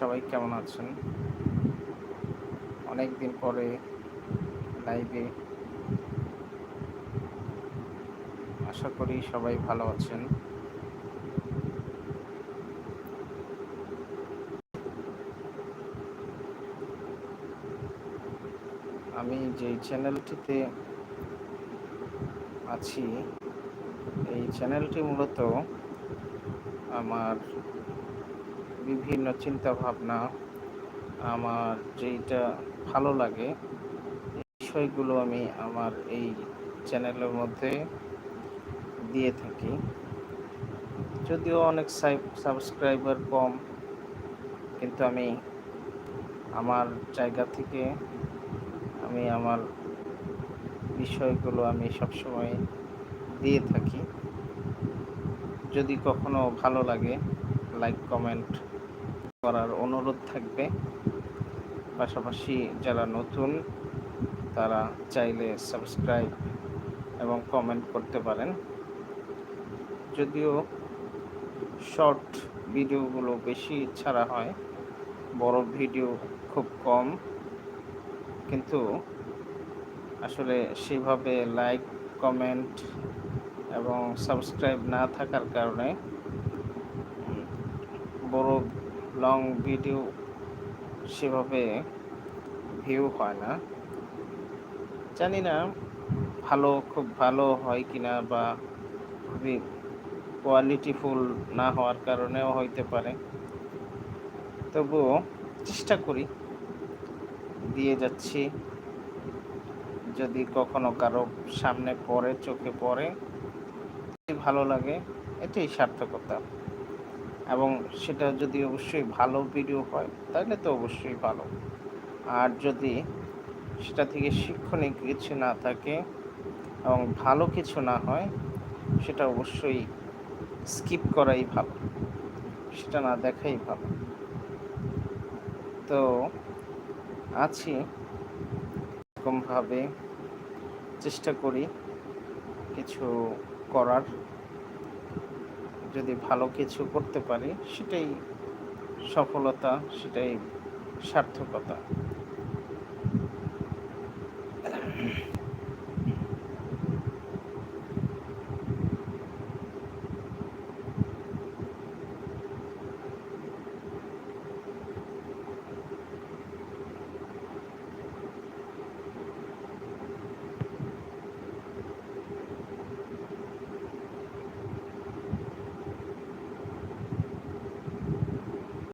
সবাই কেমন আছেন? অনেক দিন পরে লাইভে আশা করি সবাই ভালো আছেন। আমি যে চ্যানেলটিতে আছি, এই চ্যানেলটি মূলত আমার বিভিন্ন চিন্তা ভাবনা আমার যেইটা ভালো লাগে বিষয়গুলো আমি আমার এই চ্যানেলের মধ্যে দিয়ে থাকি। যদিও অনেক সাবস্ক্রাইবার কম, কিন্তু আমি আমার জায়গা থেকে আমি আমার বিষয়গুলো আমি সবসময় দিয়ে থাকি। যদি কখনো ভালো লাগে, লাইক, কমেন্ট করার অনুরোধ থাকবে। পাশাপাশি যারা নতুন, তারা চাইলে সাবস্ক্রাইব এবং কমেন্ট করতে পারেন। যদিও শর্ট ভিডিওগুলো বেশি ছাড়া হয়, বড় ভিডিও খুব কম। কিন্তু আসলে সেভাবে লাইক, কমেন্ট এবং সাবস্ক্রাইব না থাকার কারণে বড় লং ভিডিও সেভাবে ভিউ হয় না। জানি না ভালো, খুব ভালো হয় কিনা বা খুবই কোয়ালিটিফুল না হওয়ার কারণেও হইতে পারে। তবুও চেষ্টা করি। দিয়ে যাচ্ছি। যদি কখনো কারও সামনে পড়ে, চোখে পড়ে ভালো লাগে, এটাই সার্থকতা। এবং সেটা যদি অবশ্যই ভালো ভিডিও হয়, তাহলে তো অবশ্যই ভালো। আর যদি সেটা থেকে শিক্ষণীয় কিছু না থাকে এবং ভালো কিছু না হয়, সেটা অবশ্যই স্কিপ করাই ভালো। সেটা না দেখাই ভালো। তো আছি। এরকমভাবে চেষ্টা করি কিছু করার। যদি ভালো কিছু করতে পারি সেটাই সফলতা সেটাই সার্থকতা।